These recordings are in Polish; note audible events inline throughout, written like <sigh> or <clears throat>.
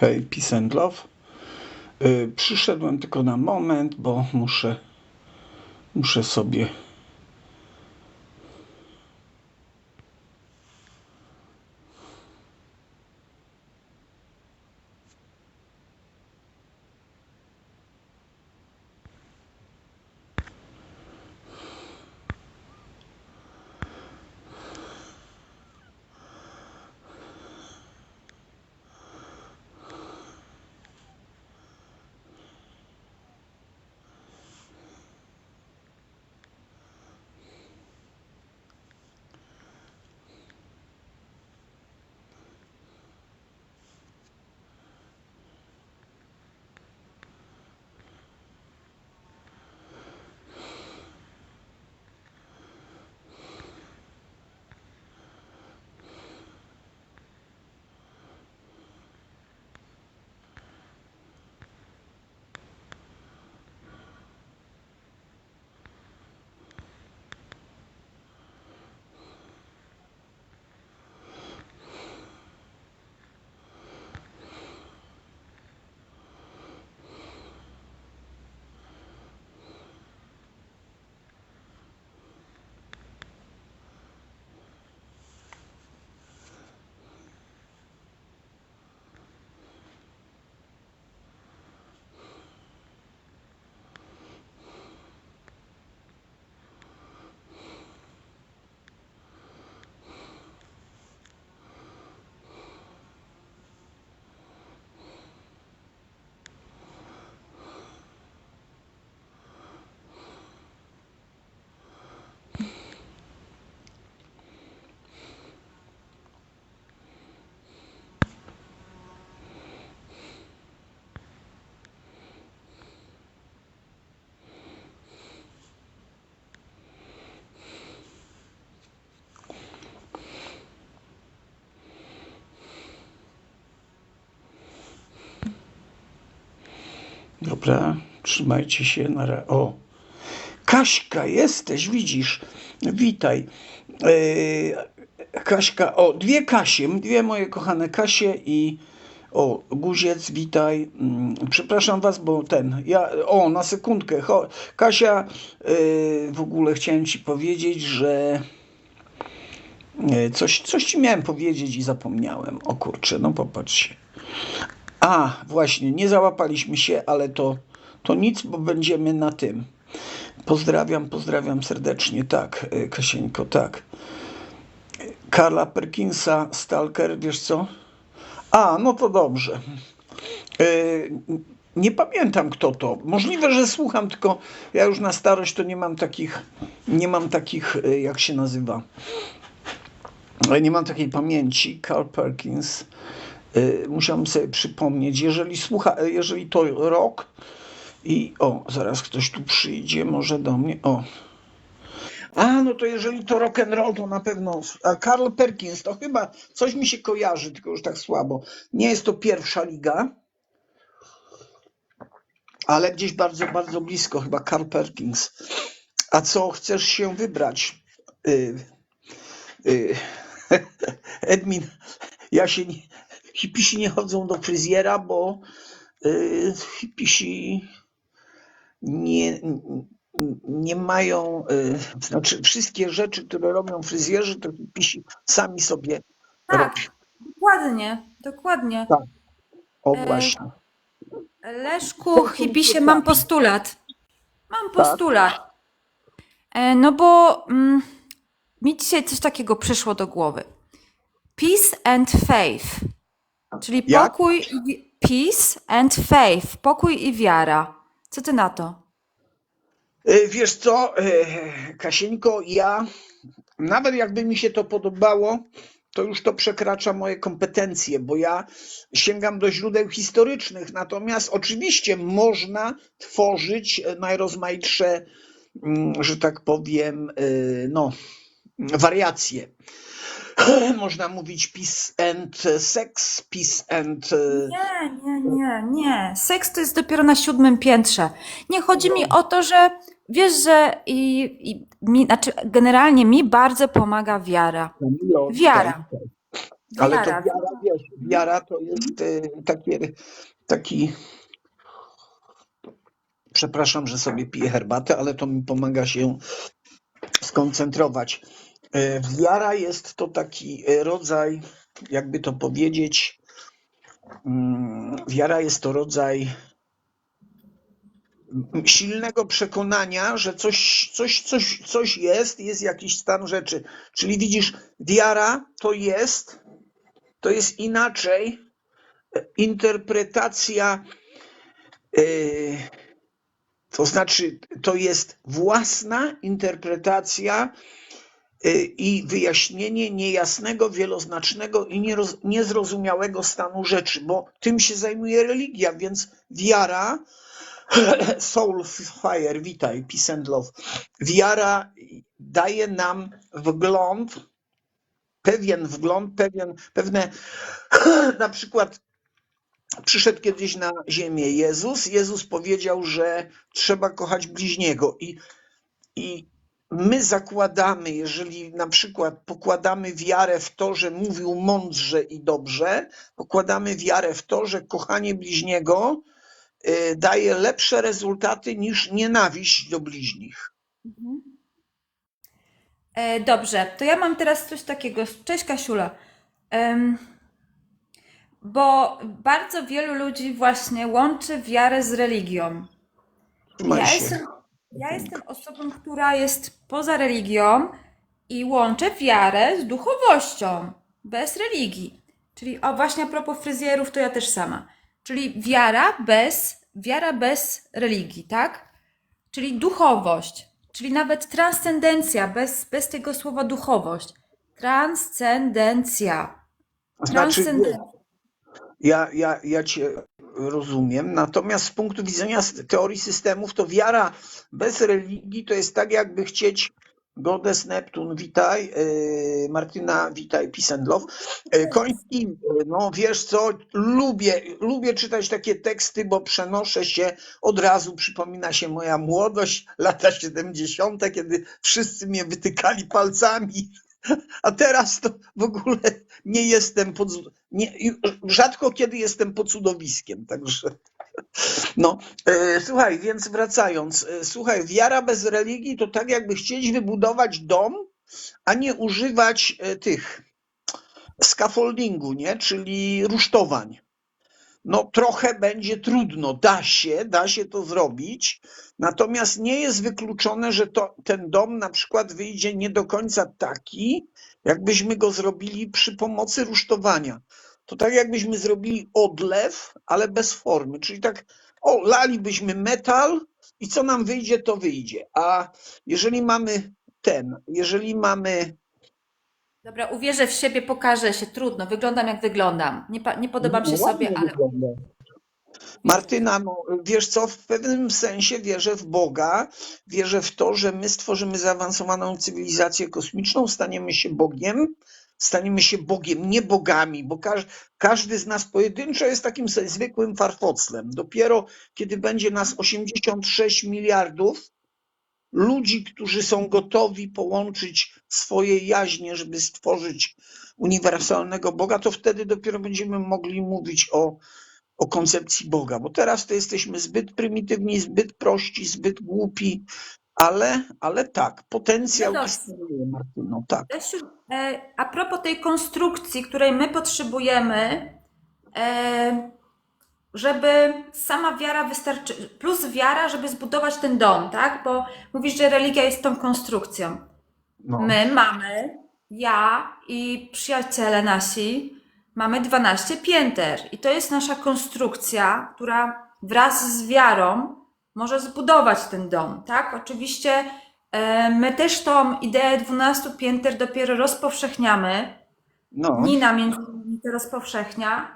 Hej, peace and love. Y, Przyszedłem tylko na moment, bo muszę, muszę sobie. Dobra, trzymajcie się na O, Kaśka, jesteś, widzisz. Witaj. Yy, Kaśka, o, dwie Kasie, dwie moje kochane Kasie i o, Guziec, witaj. Mm, Przepraszam was, bo ten, ja, o, na sekundkę. Cho, Kasia, yy, w ogóle chciałem ci powiedzieć, że yy, coś, coś ci miałem powiedzieć i zapomniałem. O kurczę, no popatrzcie. A, właśnie, nie załapaliśmy się, ale to, to nic, bo będziemy na tym. Pozdrawiam, pozdrawiam serdecznie, tak, y, Kasieńko, tak. Karla Perkinsa, Stalker, wiesz co? A, no to dobrze. Y, Nie pamiętam kto to. Możliwe, że słucham, tylko ja już na starość to nie mam takich, nie mam takich, y, jak się nazywa, nie mam takiej pamięci. Carl Perkins. Y, Musiałem sobie przypomnieć, jeżeli słucha, jeżeli to rok i o, zaraz ktoś tu przyjdzie, może do mnie, o. A, no to jeżeli to rock and roll, to na pewno. A Carl Perkins, to chyba coś mi się kojarzy, tylko już tak słabo. Nie jest to pierwsza liga, ale gdzieś bardzo, bardzo blisko, chyba Carl Perkins. A co chcesz się wybrać? Y, y, <laughs> Edmin, ja się nie, hipisi nie chodzą do fryzjera, bo y, hipisi nie, nie mają, y, znaczy wszystkie rzeczy, które robią fryzjerzy, to hipisi sami sobie Tak, robią. dokładnie, dokładnie. Tak. O E, właśnie. Leszku, hipisie, mam postulat. Mam Tak. postulat. E, No bo mm, mi dzisiaj coś takiego przyszło do głowy. Peace and faith. Czyli Jak? pokój i peace and faith. Pokój i wiara. Co ty na to? Y, Wiesz co, y, Kasieńko, ja nawet jakby mi się to podobało, to już to przekracza moje kompetencje, bo ja sięgam do źródeł historycznych, natomiast oczywiście można tworzyć e, najrozmaitsze, mm, że tak powiem, y, no, wariacje. <clears throat> Można mówić peace and sex, peace and... y, Nie, nie, nie, nie. Seks to jest dopiero na siódmym piętrze. Nie chodzi mi o to, że wiesz, że i, i mi, znaczy generalnie mi bardzo pomaga wiara. Kamilo, Wiara. tutaj. Ale to Wiara. wiara, wiesz, wiara to jest e, takie, taki. Przepraszam, że sobie piję herbatę, ale to mi pomaga się skoncentrować. E, Wiara jest to taki e, rodzaj, jakby to powiedzieć, mm, wiara jest to rodzaj mm, silnego przekonania, że coś, coś, coś, coś jest, jest jakiś stan rzeczy. Czyli widzisz, wiara to jest, to jest inaczej e, interpretacja, to znaczy to jest własna interpretacja i wyjaśnienie niejasnego, wieloznacznego i niezrozumiałego stanu rzeczy, bo tym się zajmuje religia, więc wiara, <clears throat> soul fire, witaj, peace and love, wiara daje nam wgląd, pewien wgląd, pewien, pewne, <clears throat> na przykład przyszedł kiedyś na ziemię Jezus, Jezus powiedział, że trzeba kochać bliźniego i, i my zakładamy, jeżeli na przykład pokładamy wiarę w to, że mówił mądrze i dobrze, pokładamy wiarę w to, że kochanie bliźniego y, daje lepsze rezultaty niż nienawiść do bliźnich. E, dobrze, to ja mam teraz coś takiego. Cześć Kasiula. Bo bardzo wielu ludzi właśnie łączy wiarę z religią. Ja jestem, ja jestem osobą, która jest poza religią i łączę wiarę z duchowością, bez religii. Czyli o właśnie a propos fryzjerów, to ja też sama. Czyli wiara bez, wiara bez religii, tak? Czyli duchowość, czyli nawet transcendencja, bez, bez tego słowa duchowość. Transcendencja. Znaczy, Transcendencja. Ja, ja, ja cię rozumiem, natomiast z punktu widzenia teorii systemów, to wiara bez religii to jest tak, jakby chcieć Godes Neptun, witaj, yy, Martyna, witaj, love. Yy, Koński, no wiesz co, lubię, lubię czytać takie teksty, bo przenoszę się, od razu przypomina się moja młodość, lata 70., kiedy wszyscy mnie wytykali palcami, a teraz to w ogóle nie jestem pod, nie, rzadko kiedy jestem pod cudowiskiem, także no, e, słuchaj, więc wracając, e, słuchaj, wiara bez religii to tak jakby chcieć wybudować dom, a nie używać e, tych scaffoldingu, nie, czyli rusztowań. No trochę będzie trudno, da się, da się to zrobić, natomiast nie jest wykluczone, że to, ten dom na przykład wyjdzie nie do końca taki, jakbyśmy go zrobili przy pomocy rusztowania. To tak jakbyśmy zrobili odlew, ale bez formy, czyli tak, o, lalibyśmy metal i co nam wyjdzie, to wyjdzie. A jeżeli mamy ten, jeżeli mamy Dobra, uwierzę w siebie, pokażę się, trudno, wyglądam jak wyglądam. Nie, nie podobam się sobie, ale wygląda. Martyna, no, wiesz co, w pewnym sensie wierzę w Boga, wierzę w to, że my stworzymy zaawansowaną cywilizację kosmiczną, staniemy się Bogiem, staniemy się Bogiem, nie bogami, bo każ, każdy z nas pojedynczo jest takim sobie zwykłym farfoclem. Dopiero kiedy będzie nas 86 miliardów ludzi, którzy są gotowi połączyć swoje jaźnie, żeby stworzyć uniwersalnego Boga, to wtedy dopiero będziemy mogli mówić o o koncepcji Boga, bo teraz to jesteśmy zbyt prymitywni, zbyt prości, zbyt głupi, ale, ale tak, potencjał No istnieje, Martyno, tak. Lesiu, e, a propos tej konstrukcji, której my potrzebujemy, e, żeby sama wiara wystarczy, plus wiara, żeby zbudować ten dom, tak? Bo mówisz, że religia jest tą konstrukcją. No. My mamy, ja i przyjaciele nasi, mamy 12 pięter i to jest nasza konstrukcja, która wraz z wiarą może zbudować ten dom, tak? Oczywiście e, my też tą ideę 12 pięter dopiero rozpowszechniamy. No. Nina między innymi to rozpowszechnia,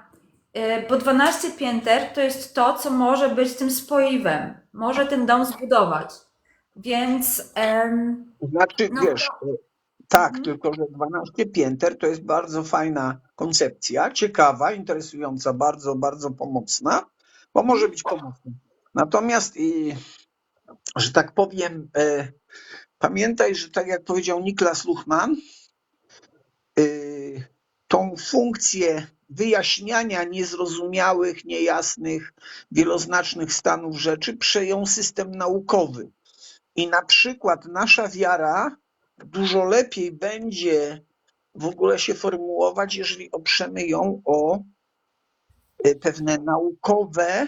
e, bo 12 pięter to jest to, co może być tym spoiwem, może ten dom zbudować. Więc em, Znaczy, No. wiesz, tak, Mhm. tylko że 12 pięter to jest bardzo fajna koncepcja, ciekawa, interesująca, bardzo, bardzo pomocna, bo może być pomocna. Natomiast, i, że tak powiem, e, pamiętaj, że tak jak powiedział Niklas Luchman, e, tą tą funkcję wyjaśniania niezrozumiałych, niejasnych, wieloznacznych stanów rzeczy przejął system naukowy. I na przykład nasza wiara dużo lepiej będzie w ogóle się formułować, jeżeli oprzemy ją o y, pewne naukowe,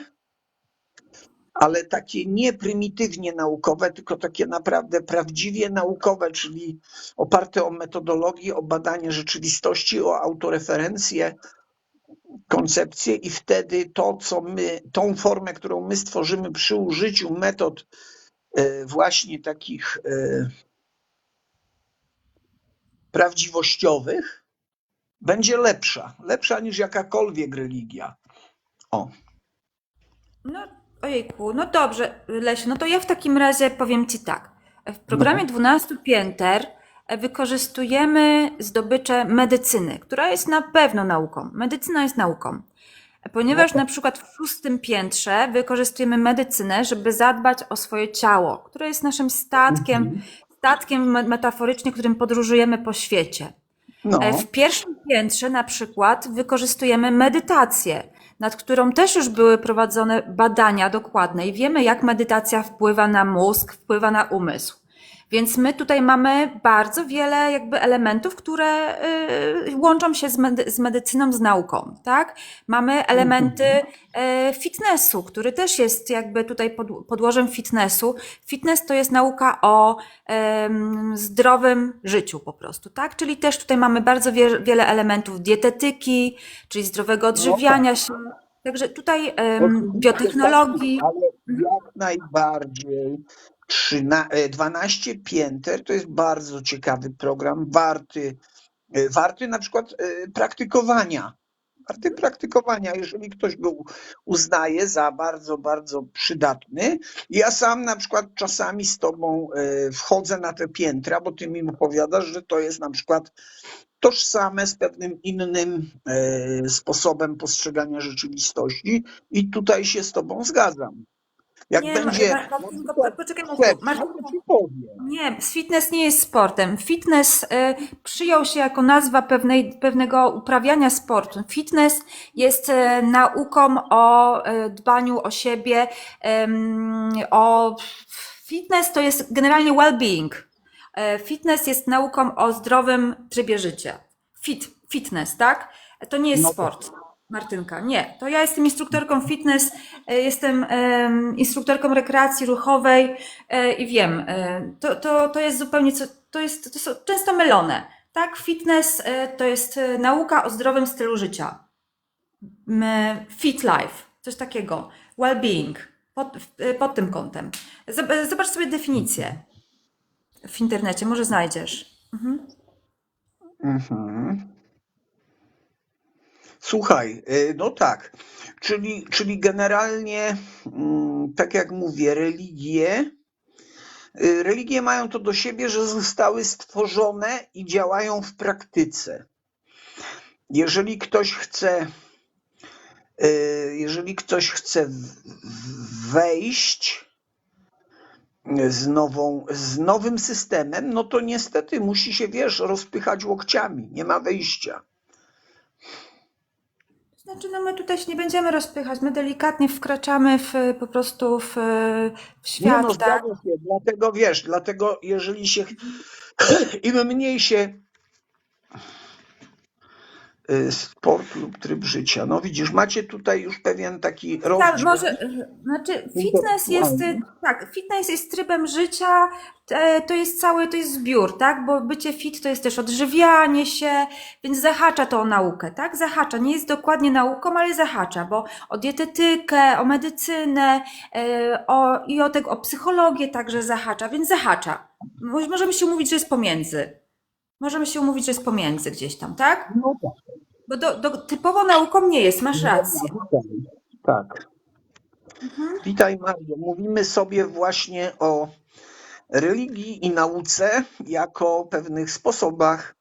ale takie nie prymitywnie naukowe, tylko takie naprawdę prawdziwie naukowe, czyli oparte o metodologię, o badanie rzeczywistości, o autoreferencję, koncepcję i wtedy to, co my, tą formę, którą my stworzymy przy użyciu metod e, właśnie takich e, prawdziwościowych, będzie lepsza. Lepsza niż jakakolwiek religia. O, No, ojejku, no dobrze, Lesiu, no to ja w takim razie powiem Ci tak. W programie 12 pięter e, wykorzystujemy zdobycze medycyny, która jest na pewno nauką. Medycyna jest nauką. Ponieważ na przykład w szóstym piętrze wykorzystujemy medycynę, żeby zadbać o swoje ciało, które jest naszym statkiem, statkiem me- metaforycznie, którym podróżujemy po świecie. no, E, W pierwszym piętrze na przykład wykorzystujemy medytację, nad którą też już były prowadzone badania dokładne i wiemy, jak medytacja wpływa na mózg, wpływa na umysł. Więc my tutaj mamy bardzo wiele jakby elementów, które y, łączą się z, medy- z medycyną, z nauką, tak? Mamy elementy e, fitnessu, który też jest jakby tutaj pod, podłożem fitnessu. Fitness to jest nauka o zdrowym życiu po prostu, tak? Czyli też tutaj mamy bardzo wie, wiele elementów dietetyki, czyli zdrowego odżywiania się. Także tutaj Oczywiście biotechnologii. tak, Ale jak najbardziej. Trzyna- e, 12 pięter to jest bardzo ciekawy program, warty, e, warty na przykład e, praktykowania. Warty praktykowania, jeżeli ktoś go uznaje za bardzo, bardzo przydatny. Ja sam na przykład czasami z tobą wchodzę na te piętra, bo ty mi opowiadasz, że to jest na przykład tożsame z pewnym innym sposobem postrzegania rzeczywistości i tutaj się z tobą zgadzam. Jak Nie, będzie. Ma- Martynko, po- poczekaj, Martynko. Nie, fitness nie jest sportem. Fitness y, przyjął się jako nazwa pewnej, pewnego uprawiania sportu. Fitness jest y, nauką o y, dbaniu o siebie, ym, o fitness to jest generalnie well-being. E, Fitness jest nauką o zdrowym trybie życia. Fit, fitness, tak? To nie jest No sport. Martynka, nie. To ja jestem instruktorką fitness, e, jestem em, instruktorką rekreacji ruchowej e, i wiem, e, to, to, to jest zupełnie co, to jest, to są często mylone. Tak, fitness to jest nauka o zdrowym stylu życia. Fit life, coś takiego. Well-being, pod, pod tym kątem. Zob- Zobacz sobie definicję w internecie, może znajdziesz. Mhm. Mhm. Słuchaj, y, no tak, czyli, czyli generalnie, mm, tak jak mówię, religie, y, religie mają to do siebie, że zostały stworzone i działają w praktyce. Jeżeli ktoś chce, y, jeżeli ktoś chce wejść z, nową, z nowym systemem, no to niestety musi się, wiesz, rozpychać łokciami, nie ma wyjścia. Znaczy, no my tutaj się nie będziemy rozpychać, my delikatnie wkraczamy w, po prostu w, w Nie świat, no, tak? zgadza się, dlatego wiesz, dlatego jeżeli się, <clears throat> im mniej się sport lub tryb życia, no widzisz, macie tutaj już pewien taki Tak, rozdział. może, znaczy fitness jest, y, tak, fitness jest trybem życia, e, to jest cały, to jest zbiór, tak, bo bycie fit to jest też odżywianie się, więc zahacza to o naukę, tak, zahacza, nie jest dokładnie nauką, ale zahacza, bo o dietetykę, o medycynę, e, o, i o, tego, o psychologię także zahacza, więc zahacza. Mo- Możemy się umówić, że jest pomiędzy. Możemy się umówić, że jest pomiędzy gdzieś tam, tak? No tak. Bo do, do, typowo nauką nie jest, masz rację. Tak. Witaj Mario. Mówimy sobie właśnie o religii i nauce jako pewnych sposobach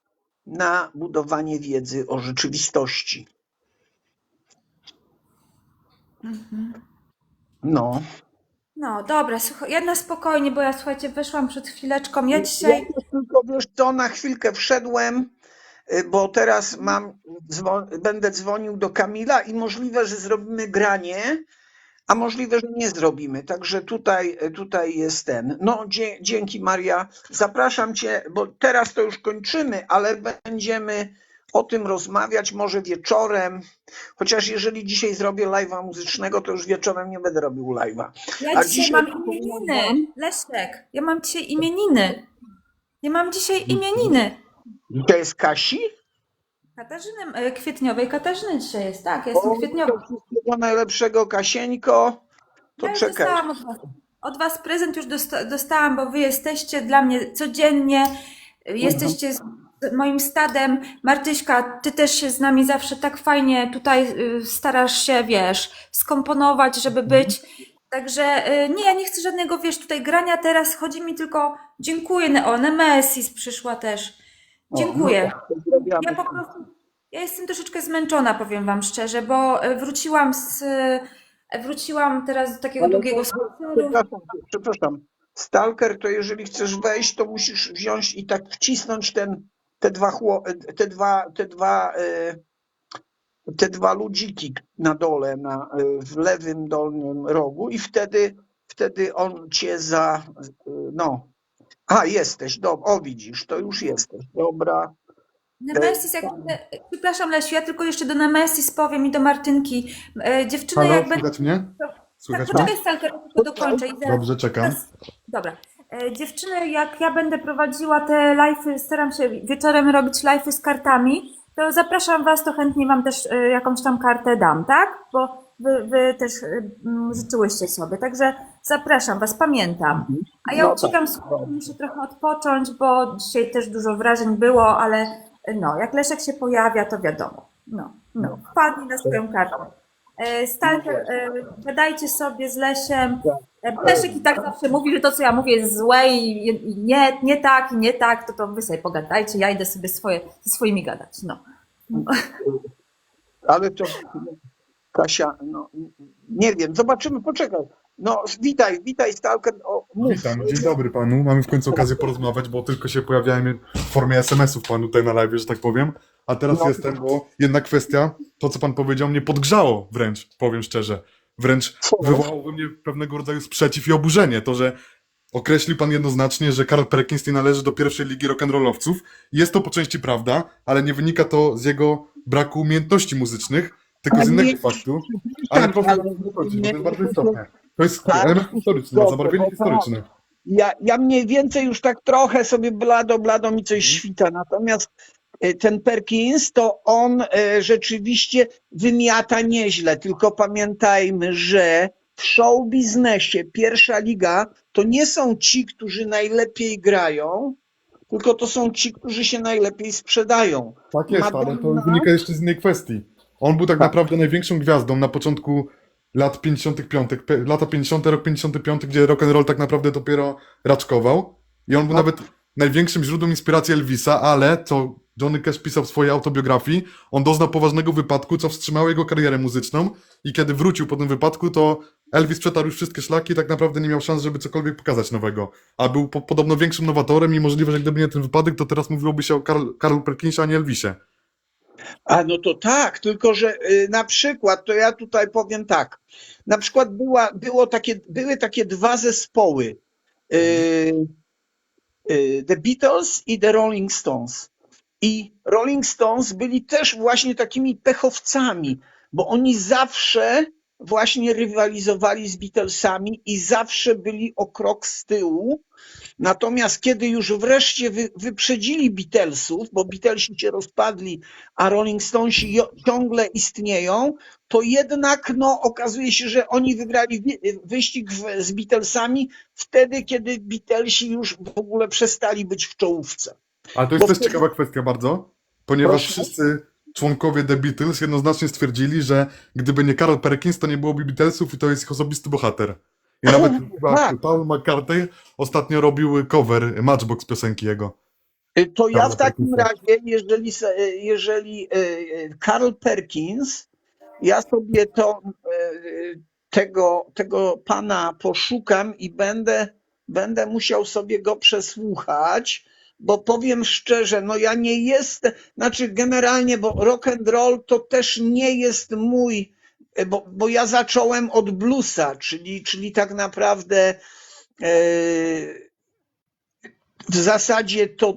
na budowanie wiedzy o rzeczywistości. No. No dobra, słuchaj, ja na spokojnie, bo ja słuchajcie, wyszłam przed chwileczką. Ja dzisiaj. Ja tylko wiesz co, na chwilkę wszedłem, bo teraz mam, dzwo- będę dzwonił do Kamila i możliwe, że zrobimy granie, a możliwe, że nie zrobimy. Także tutaj, tutaj jest ten. No, dzięki Maria. Zapraszam Cię, bo teraz to już kończymy, ale będziemy o tym rozmawiać może wieczorem. Chociaż jeżeli dzisiaj zrobię live'a muzycznego, to już wieczorem nie będę robił live'a. Ja A dzisiaj dzisiaj mam imieniny. Leszek, ja mam dzisiaj imieniny. Ja mam dzisiaj imieniny. Dzisiaj jest Kasi? Katarzyny e, Kwietniowej. Katarzyny dzisiaj jest, tak, ja jestem Kwietniowa. to wszystkiego najlepszego, Kasieńko. To Ja już czekaj. dostałam od was, od was prezent już dosta, dostałam, bo wy jesteście dla mnie codziennie, y, jesteście z z moim stadem. Martyśka, ty też się z nami zawsze tak fajnie tutaj y, starasz się, wiesz, skomponować, żeby być. Także y, nie, ja nie chcę żadnego, wiesz, tutaj grania teraz. Chodzi mi tylko, dziękuję. O, Nemesis przyszła też. Dziękuję. no pozdrawiamy. Ja po prostu, ja jestem troszeczkę zmęczona, powiem wam szczerze, bo e, wróciłam z, e, wróciłam teraz do takiego Ale długiego to- spaceru. Przepraszam, przepraszam. Stalker, to jeżeli chcesz wejść, to musisz wziąć i tak wcisnąć ten, te dwa, chło, te dwa, te dwa, e, te dwa ludziki na dole, na, w lewym dolnym rogu i wtedy, wtedy on cię za, no. A, jesteś, dobra, o widzisz, to już jesteś, dobra. Nemesis, jak będę, przepraszam Lesiu, ja tylko jeszcze do Nemesis powiem i do Martynki. E, dziewczyny, Halo, jak będę... słychać mnie? Tak, Słychać mnie? poczekaj Stalker, tylko dokończę. I zaraz- Dobrze, czekam. Dobra. E, Dziewczyny, jak ja będę prowadziła te live'y, staram się wieczorem robić live'y z kartami, to zapraszam Was, to chętnie Wam też e, jakąś tam kartę dam, tak? Bo Wy, wy też e, m, życzyłyście sobie, także zapraszam Was, pamiętam. A ja No tak. uciekam, słuchaj, muszę trochę odpocząć, bo dzisiaj też dużo wrażeń było, ale e, no, jak Leszek się pojawia, to wiadomo. No, no, wpadnij na swoją kartę. E, Stalker, e, gadajcie sobie z Lesiem. Bo Leszek i tak zawsze mówi, że to, co ja mówię, jest złe i, i nie, nie tak, i nie tak, to to wy sobie pogadajcie, ja idę sobie swoje, ze swoimi gadać. No. Ale to Kasia, no nie wiem, zobaczymy, poczekaj. No witaj, witaj Stalker, o, mów. Witam, dzień dobry panu. Mamy w końcu okazję porozmawiać, bo tylko się pojawiałem w formie SMS-ów panu tutaj na live, że tak powiem. A teraz No. jestem, bo jedna kwestia, to co pan powiedział, mnie podgrzało wręcz, powiem szczerze. Wręcz Co? wywołało we mnie pewnego rodzaju sprzeciw i oburzenie. To, że określił pan jednoznacznie, że Karl Perkins nie należy do pierwszej ligi rock'n'rollowców. Jest to po części prawda, ale nie wynika to z jego braku umiejętności muzycznych, tylko z innego nie- faktu. Ale Tak, ale nie dokończyć, bo to jest bardzo istotne. To jest Tak. element historyczny, Dobrze, zabarwienie to- historyczne. Ja, ja mniej więcej już tak trochę sobie blado, blado mi coś świta. Natomiast e, ten Perkins, to on e, rzeczywiście wymiata nieźle. Tylko pamiętajmy, że w show biznesie pierwsza liga to nie są ci, którzy najlepiej grają, tylko to są ci, którzy się najlepiej sprzedają. Tak jest, ale to Madonna- wynika jeszcze z innej kwestii. On był tak Tak. naprawdę największą gwiazdą na początku lat 55, pe- lata 50, rok 55, gdzie rock and roll tak naprawdę dopiero raczkował. I on był Tak. nawet największym źródłem inspiracji Elvisa, ale co Johnny Cash pisał w swojej autobiografii, on doznał poważnego wypadku, co wstrzymało jego karierę muzyczną i kiedy wrócił po tym wypadku, to Elvis przetarł już wszystkie szlaki i tak naprawdę nie miał szans, żeby cokolwiek pokazać nowego. A był po, podobno większym nowatorem i możliwe, że gdyby nie ten wypadek, to teraz mówiłoby się o Karl, Karl Perkinsie, a nie Elvisie. A no to tak, tylko że y, na przykład, to ja tutaj powiem tak, na przykład była, było takie, były takie dwa zespoły, y, y, The Beatles i The Rolling Stones. I Rolling Stones byli też właśnie takimi pechowcami, bo oni zawsze właśnie rywalizowali z Beatlesami i zawsze byli o krok z tyłu. Natomiast kiedy już wreszcie wy, wyprzedzili Beatlesów, bo Beatlesi się rozpadli, a Rolling Stonesi ciągle istnieją, to jednak no, okazuje się, że oni wygrali wyścig w, z Beatlesami wtedy, kiedy Beatlesi już w ogóle przestali być w czołówce. Ale to jest Bo też wtedy- ciekawa kwestia bardzo, ponieważ Proszę. wszyscy członkowie The Beatles jednoznacznie stwierdzili, że gdyby nie Carl Perkins, to nie byłoby Beatlesów i to jest ich osobisty bohater. I nawet <laughs> chyba tak. Paul McCartney ostatnio robił cover Matchbox piosenki jego. Y, To ja w takim razie, jeżeli, jeżeli y, y, Karl Perkins, ja sobie to, y, tego, tego pana poszukam i będę, będę musiał sobie go przesłuchać, bo powiem szczerze, no ja nie jestem, znaczy generalnie, bo rock and roll to też nie jest mój, bo, bo ja zacząłem od bluesa, czyli, czyli tak naprawdę e, w zasadzie to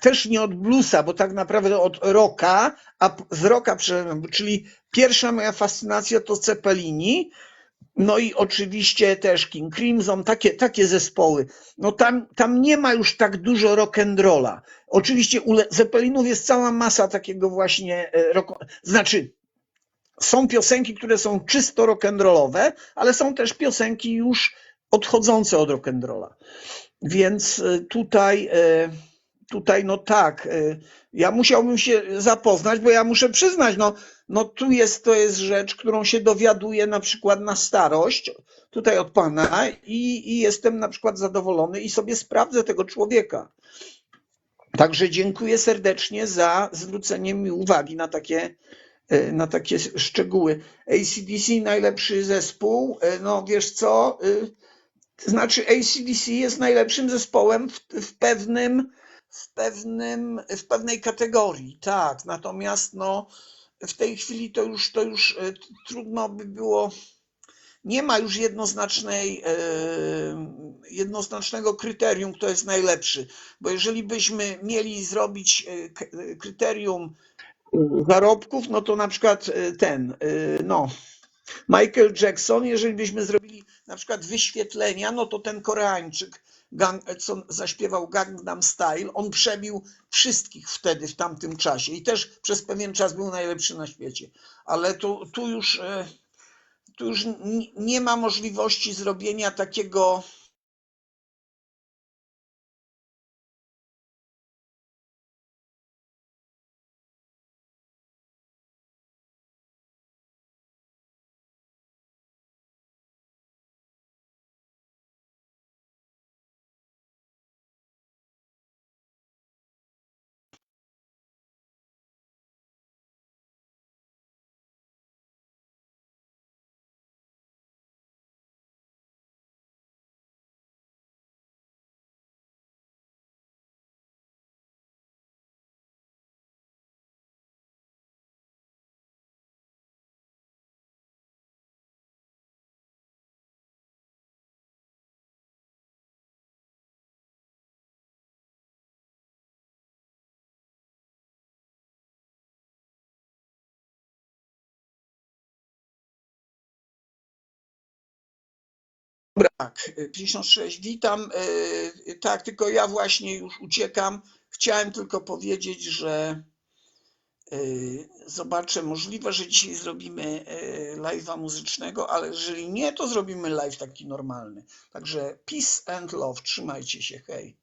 też nie od bluesa, bo tak naprawdę od rocka, a z przeszedłem, czyli pierwsza moja fascynacja to Cepelini, no i oczywiście też King Crimson, takie, takie zespoły. No tam, tam nie ma już tak dużo rock'n'rolla. Oczywiście u Zeppelinów jest cała masa takiego właśnie e, rock, znaczy są piosenki, które są czysto rock'n'rollowe, ale są też piosenki już odchodzące od rock'n'rolla. Więc e, tutaj, e, tutaj no tak, e, ja musiałbym się zapoznać, bo ja muszę przyznać, no, no tu jest, to jest rzecz, którą się dowiaduję na przykład na starość, tutaj od pana i, i jestem na przykład zadowolony i sobie sprawdzę tego człowieka. Także dziękuję serdecznie za zwrócenie mi uwagi na takie, na takie szczegóły. ACDC najlepszy zespół, e, no wiesz co, e, znaczy ACDC jest najlepszym zespołem w, w pewnym, w pewnym, w pewnej kategorii, tak. Natomiast no, w tej chwili to już, to już e, trudno by było. Nie ma już jednoznacznej, e, jednoznacznego kryterium, kto jest najlepszy. Bo jeżeli byśmy mieli zrobić e, e, kryterium e, zarobków, no to na przykład e, ten, e, no, Michael Jackson, jeżeli byśmy zrobili na przykład wyświetlenia, no to ten Koreańczyk, gang, co zaśpiewał Gangnam Style, on przebił wszystkich wtedy, w tamtym czasie i też przez pewien czas był najlepszy na świecie. Ale tu, tu już, e, tu już nie ma możliwości zrobienia takiego. Tak, 56, witam. e, Tak, tylko ja właśnie już uciekam. Chciałem tylko powiedzieć, że e, zobaczę, możliwe, że dzisiaj zrobimy e, live'a muzycznego, ale jeżeli nie, to zrobimy live taki normalny. Także peace and love, trzymajcie się, hej.